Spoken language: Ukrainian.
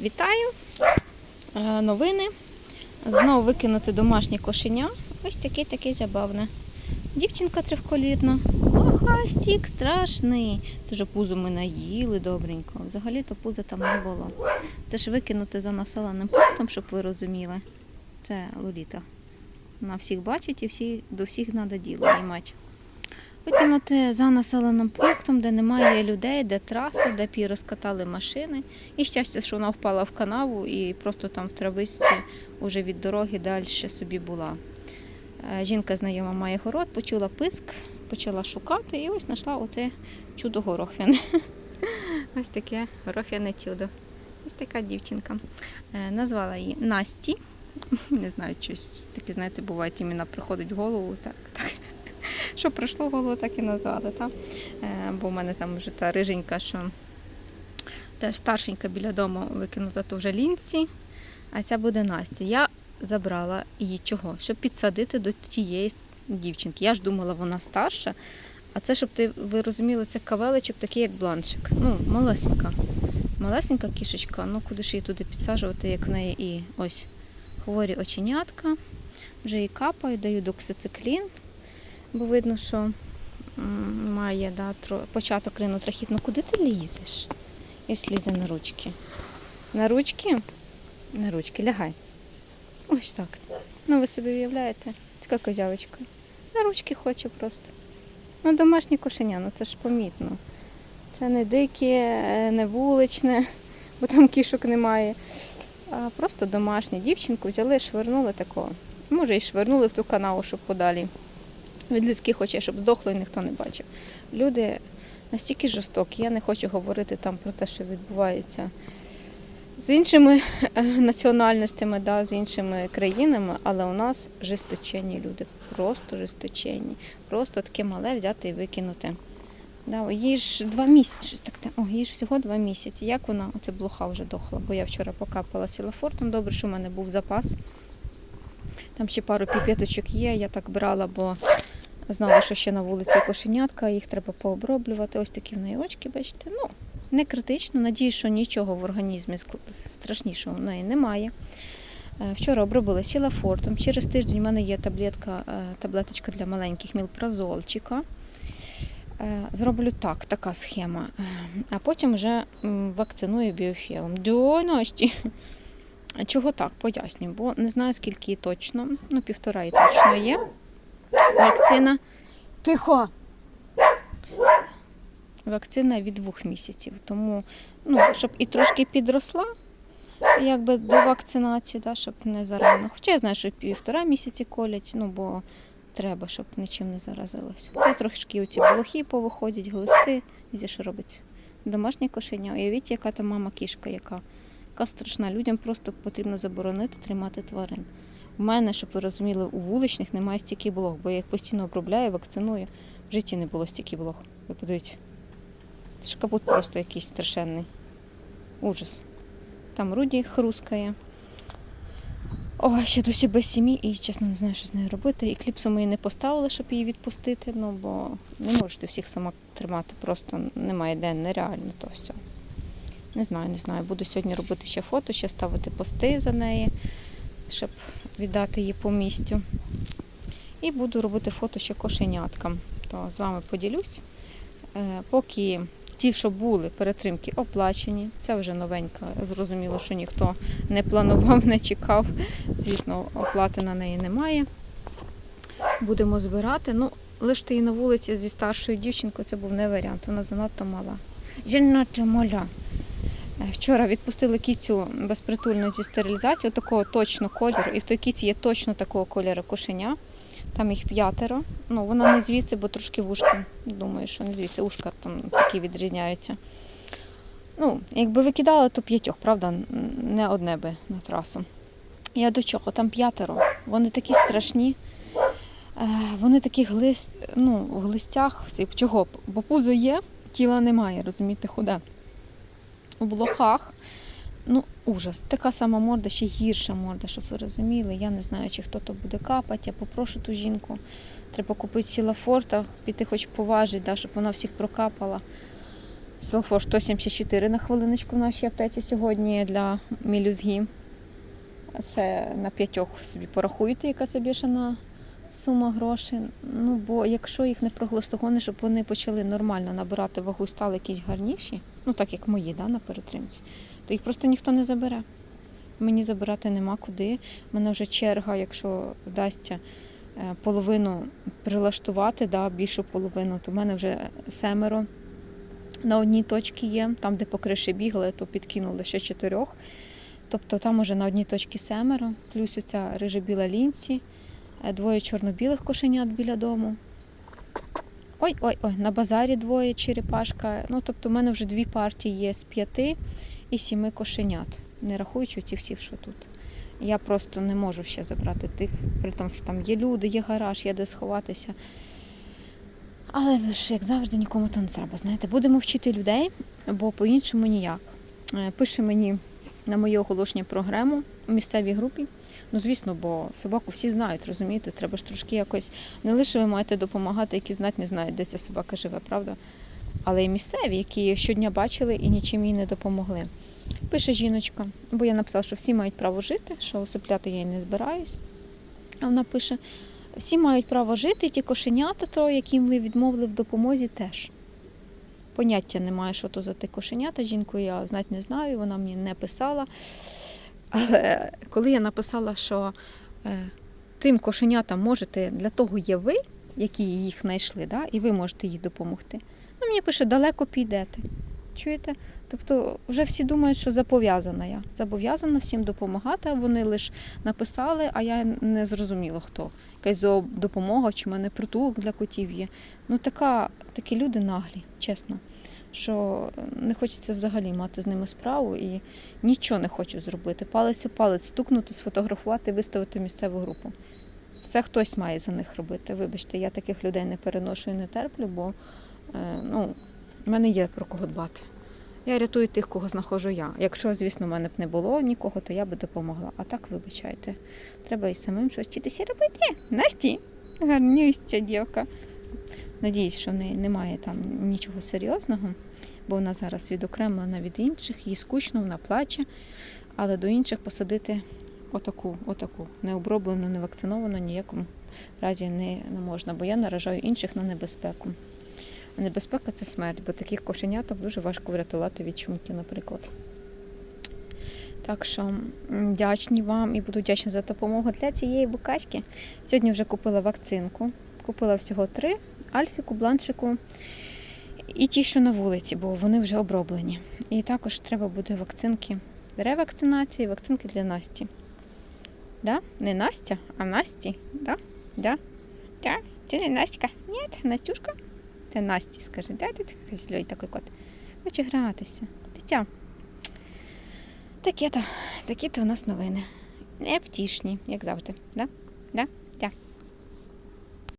Вітаю! Е, Новини. Знову викинути домашнє кошеня. Ось таке таке забавне. Дівчинка трьохколірна. Ох, стік страшний. Це вже пузо ми наїли добренько. Взагалі-то пуза там не було. Це ж викинути за населеним пунктом, щоб ви розуміли. Це Лоліта. Вона всіх бачить і всі, до всіх треба діло мати. Викинути за населеним пунктом, де немає людей, де траса, де пі розкатали машини. І щастя, що вона впала в канаву і просто там в трависці уже від дороги далі собі була. Е, Жінка знайома має город, почула писк, почала шукати і ось знайшла оце чудо горохвяне. Ось таке горохвяне чудо. Ось така дівчинка. Е, Назвала її Насті. Не знаю, щось таке, знаєте, бувають імена приходить в голову. Так, так. Що прийшло в голову, так і назвали. Так? Е, Бо в мене там вже та риженька, що теж старшенька біля дому викинута, то вже лінці, а ця буде Настя. Я забрала її чого? Щоб підсадити до тієї дівчинки. Я ж думала, вона старша. А це, щоб ти ви розуміли, це кавеличок такий, як бланшик. Ну, малесенька. Малесенька кішечка, ну куди ж її туди підсаджувати, як в неї і ось хворі оченятка. Вже їй капаю, даю доксициклін, бо видно, що має да, тро- початок ринотрахіт. Ну куди ти лізеш? І ось на ручки. На ручки? На ручки, лягай. Ось так. Ну, ви собі уявляєте, така козявочка. На ручки хоче просто. Ну, домашнє кошеня, ну це ж помітно. Це не дике, е, не вуличне, бо там кішок немає. А просто домашнє. Дівчинку взяли, швирнули такого. Може, і швирнули в ту канаву, щоб подалі. Від людських очей, щоб здохло і ніхто не бачив. Люди настільки жорстокі, я не хочу говорити там про те, що відбувається з іншими е, національностями, да, з іншими країнами, але у нас жесточенні люди, просто жесточенні. Просто таке мале взяти і викинути. Да, їй ж два місяці, щось так, о, їй ж всього два місяці. Як вона, оце блоха вже дохла, бо я вчора покапала сілафортом, добре, що в мене був запас. Там ще пару піпеточок є, я так брала, бо знала, що ще на вулиці кошенятка, їх треба пооброблювати. Ось такі в неї очки, бачите. Ну, не критично. Надіюсь, що нічого в організмі страшнішого в неї немає. Е, Вчора обробила сілафортом. Через тиждень в мене є таблетка, е, таблеточка для маленьких мілпразолчика. Е, Зроблю так, така схема. А потім вже вакциную біофілом. До. Чого так? Пояснюю, бо не знаю, скільки точно. Ну, півтора їй точно є. Вакцина. Тихо! Вакцина від двох місяців. Тому, ну, щоб і трошки підросла, якби до вакцинації, да, щоб не зарано. Хоча я знаю, що півтора місяці колять, ну бо треба, щоб нічим не заразилась. Та трошки оці блохи повиходять, глисти, і що робиться. Домашнє кошеня. Уявіть, яка там мама кішка, яка, яка страшна. Людям просто потрібно заборонити тримати тварин. У мене, щоб ви розуміли, у вуличних немає стільки блох, бо я їх постійно обробляю, вакциную. В житті не було стільки блох. Ви подивіться. Це ж капут просто якийсь страшенний. Ужас. Там Руді хрускає. Ой, ще досі без сім'ї і, чесно, не знаю, що з нею робити. І кліпсу ми не поставили, щоб її відпустити, ну бо не можете всіх сама тримати, просто немає де, нереально то все. Не знаю, не знаю. Буду сьогодні робити ще фото, ще ставити пости за неї, щоб віддати її по місцю. І буду робити фото ще кошеняткам. То з вами поділюсь. Е, Поки ті, що були перетримки, оплачені. Це вже новенька. Зрозуміло, що ніхто не планував, не чекав. Звісно, оплати на неї немає. Будемо збирати. Ну, лишити її на вулиці зі старшою дівчинкою це був не варіант. Вона занадто мала. Жіноча моля. Вчора відпустили кіцю безпритульну зі стерилізації, такого точно кольору. І в той кіці є точно такого кольору кошеня. Там їх п'ятеро. Ну, вона не звідси, бо трошки вушка. Думаю, що не звідси. Ушка там такі відрізняються. Ну, якби викидали, то п'ятьох, правда, не одне би на трасу. Я до чого? Там п'ятеро. Вони такі страшні. Е, Вони такі глист, ну, в глистях. Чого? Бо пузо є, тіла немає, розумієте, худе. У блохах. Ну, ужас. Така сама морда, ще гірша морда, щоб ви розуміли. Я не знаю, чи хто то буде капати. Я попрошу ту жінку. Треба купити сілафорта, піти хоч поважити, да, щоб вона всіх прокапала. Селфор 174 на хвилиночку в нашій аптеці сьогодні для мілюзгі. Це на п'ятьох собі порахуйте, яка це бішена сума грошей. Ну, бо якщо їх не проглостогони, щоб вони почали нормально набирати вагу і стали якісь гарніші, ну так як мої, да, на перетримці, то їх просто ніхто не забере. Мені забирати нема куди. У мене вже черга, якщо вдасться е, половину прилаштувати, да, більшу половину, то в мене вже семеро на одній точці є. Там, де по криші бігали, то підкинули ще чотирьох. Тобто там уже на одній точці семеро, плюс оця рижебіла лінці, е, двоє чорно-білих кошенят біля дому. Ой, ой, ой, на базарі двоє черепашка. Ну, тобто, в мене вже дві партії є з п'яти і сіми кошенят, не рахуючи ці всі, що тут. Я просто не можу ще забрати тих, при тому, що там є люди, є гараж, є де сховатися. Але ви ж, як завжди, нікому то не треба. Знаєте, будемо вчити людей, бо по-іншому ніяк. Е, Пише мені на моє оголошення програму у місцевій групі. Ну, звісно, бо собаку всі знають, розумієте, треба ж трошки якось не лише ви маєте допомагати, які знати не знають, де ця собака живе, правда? Але й місцеві, які щодня бачили і нічим їй не допомогли. Пише жіночка, бо я написала, що всі мають право жити, що осипляти я й не збираюсь. А вона пише: всі мають право жити, ті кошенята, то, яким ви відмовили в допомозі, теж. Поняття немає, що то за те кошенята. Жінку я знати не знаю, вона мені не писала. Але коли я написала, що е, тим кошенятам можете, для того є ви, які їх знайшли, да, і ви можете їй допомогти. Ну, мені пише, далеко підете. Чуєте? Тобто вже всі думають, що зобов'язана я. Зобов'язана всім допомагати, вони лише написали, а я не зрозуміла хто. Якась зоодопомога, чи в мене притулок для котів є. Ну така, такі люди наглі, чесно. Що не хочеться взагалі мати з ними справу і нічого не хочу зробити. Палець у палець стукнути, сфотографувати, виставити місцеву групу. Це хтось має за них робити. Вибачте, я таких людей не переношу і не терплю, бо е, ну, в мене є про кого дбати. Я рятую тих, кого знаходжу я. Якщо, звісно, в мене б не було нікого, то я би допомогла. А так, вибачайте, треба і самим щось вчитися робити. Насті, гарнюся дівка. Надіюсь, що в неї немає там нічого серйозного, бо вона зараз відокремлена від інших, їй скучно, вона плаче, але до інших посадити отаку, отаку, необроблену, не вакциновану ніякому разі не можна, бо я наражаю інших на небезпеку. Небезпека це смерть, бо таких кошеняток дуже важко врятувати від чумки, наприклад. Так що вдячні вам і буду вдячна за допомогу для цієї букашки. Сьогодні вже купила вакцинку. Купила всього три: альфіку, бланшику і ті, що на вулиці, бо вони вже оброблені. І також треба буде вакцинки ревакцинації, вакцинки для Насті. Да? Не Настя, а Насті. Да? Да? Да? Ти не Настя? Ні, Настюшка. Ти Насті, скажи, да, ти злой такий кот. Хоче гратися. Дитя. Такі-то, такі то у нас новини. Невтішні, як завжди. Да? Да?